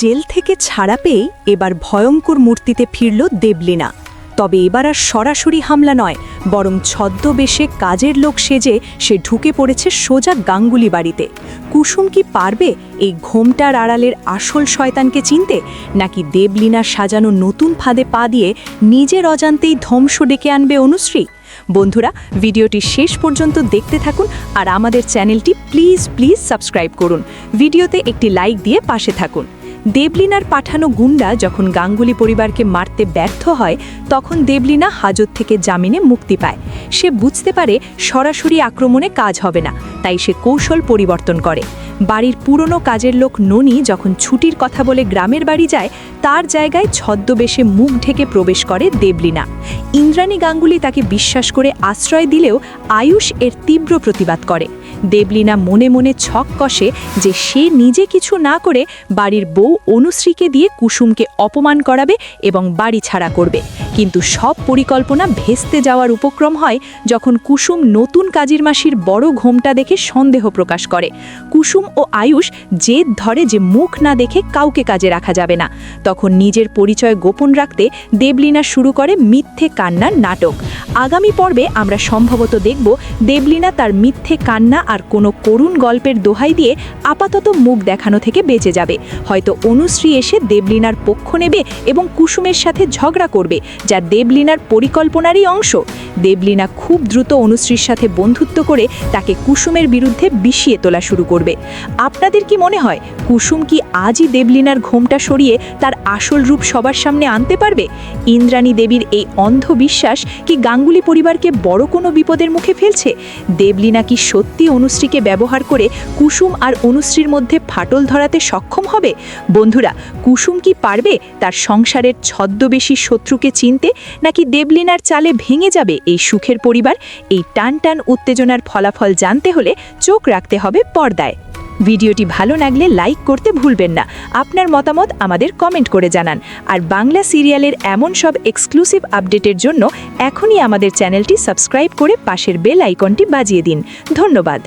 Jail থেকে ছাড়া পেয়ে এবার ভয়ঙ্কর মূর্তিতে ফিরল দেবলীনা। তবে এবার আর সরাসরি হামলা নয়, বরং ছদ্মবেশে কাজের লোক সেজে সে ঢুকে পড়েছে সোজা গাঙ্গুলি বাড়িতে। কুসুম কি পারবে এই ঘোমটার আড়ালের আসল শয়তানকে চিনতে, নাকি দেবলীনার সাজানো নতুন ফাঁদে পা দিয়ে নিজের অজান্তেই ধ্বংস ডেকে আনবে অনুশ্রী? বন্ধুরা, ভিডিওটি শেষ পর্যন্ত দেখতে থাকুন আর আমাদের চ্যানেলটি প্লিজ প্লিজ সাবস্ক্রাইব করুন। ভিডিওতে একটি লাইক দিয়ে পাশে থাকুন। দেবলিনার পাঠানো গুন্ডা যখন গাঙ্গুলি পরিবারকে মারতে ব্যর্থ হয়, তখন দেবলিনা হাজত থেকে জামিনে মুক্তি পায়। সে বুঝতে পারে সরাসরি আক্রমণে কাজ হবে না, তাই সে কৌশল পরিবর্তন করে। বাড়ির পুরনো কাজের লোক ননি যখন ছুটির কথা বলে গ্রামের বাড়ি যায়, তার জায়গায় ছদ্মবেশে মুখ ঢেকে প্রবেশ করে দেবলিনা। ইন্দ্রাণী গাঙ্গুলি তাকে বিশ্বাস করে আশ্রয় দিলেও আয়ুষ এর তীব্র প্রতিবাদ করে। দেবলিনা মনে মনে ছক কষে যে সে নিজে কিছু না করে বাড়ির বউ অনুশ্রীকে দিয়ে কুসুমকে অপমান করাবে এবং বাড়ি ছাড়া করবে। কিন্তু সব পরিকল্পনা ভেস্তে যাওয়ার উপক্রম হয় যখন কুসুম নতুন কাজীর মাসির বড় ঘোমটা দেখে সন্দেহ প্রকাশ করে। কুসুম ও আয়ুষ জেদ ধরে যে মুখ না দেখে কাউকে কাজে রাখা যাবে না। তখন নিজের পরিচয় গোপন রাখতে দেবলিনা শুরু করে মিথ্যে কান্নার নাটক। আগামী পর্বে আমরা সম্ভবত দেখব দেবলিনা তার মিথ্যে কান্না আর কোনো করুণ গল্পের দোহাই দিয়ে আপাতত মুখ দেখানো থেকে বেঁচে যাবে। হয়তো অনুশ্রী এসে দেবলিনার পক্ষ নেবে এবং কুসুমের সাথে ঝগড়া করবে। যা দেবলিনার পরিকল্পনারই অংশ। দেবলিনা খুব দ্রুত অনুশ্রীর সাথে বন্ধুত্ব করে তাকে কুসুমের বিরুদ্ধে বিষিয়ে তোলা শুরু করবে। আপনাদের কি মনে হয়, কুসুম কি আজই দেবলিনার ঘোমটা সরিয়ে তার আসল রূপ সবার সামনে আনতে পারবে? ইন্দ্রাণী দেবীর এই অন্ধবিশ্বাস কি গাঙ্গুলি পরিবারকে বড় কোনো বিপদের মুখে ফেলছে? দেবলিনা কি সত্যি অনুশ্রীকে ব্যবহার করে কুসুম আর অনুশ্রীর মধ্যে ফাটল ধরাতে সক্ষম হবে? বন্ধুরা, কুসুম কি পারবে তার সংসারের ছদ্মবেশী শত্রুকে চিনতে নাকি দেবলিনার চালে ভেঙে যাবে এই সুখের পরিবার? এই টান টান উত্তেজনার ফলাফল জানতে হলে চোখ রাখতে হবে পর্দায়। ভিডিওটি ভালো লাগলে লাইক করতে ভুলবেন না। আপনার মতামত আমাদের কমেন্ট করে জানান। আর বাংলা সিরিয়ালের এমন সব এক্সক্লুসিভ আপডেটের জন্য এখনই আমাদের চ্যানেলটি সাবস্ক্রাইব করে পাশের বেল আইকনটি বাজিয়ে দিন। ধন্যবাদ।